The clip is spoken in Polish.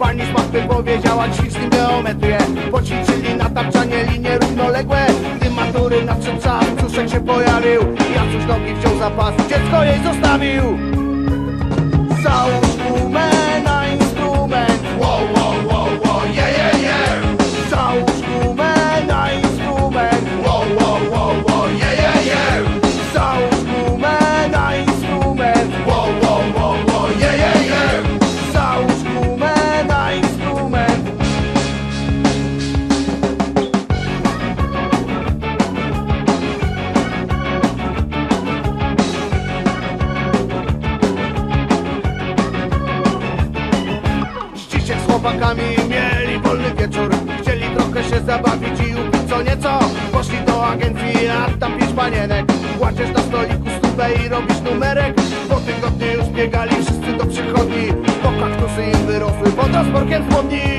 Pani z powiedziała ćwicznym geometrię. Poćwiczyli na tapczanie linie równoległe. Gdy matury nadszedł czas, brzuszek się pojawił Jacuś nogi wziął za pas, dziecko jej zostawił chłopakami mieli wolny wieczór. Chcieli trochę się zabawić i upić co nieco. Poszli do agencji, a tam pięć panienek. Kładziesz na stoliku stówę i robisz numerek. Po tygodniu już biegali wszyscy do przychodni. Bo kaktusy im wyrosły pod rozporkiem chłodni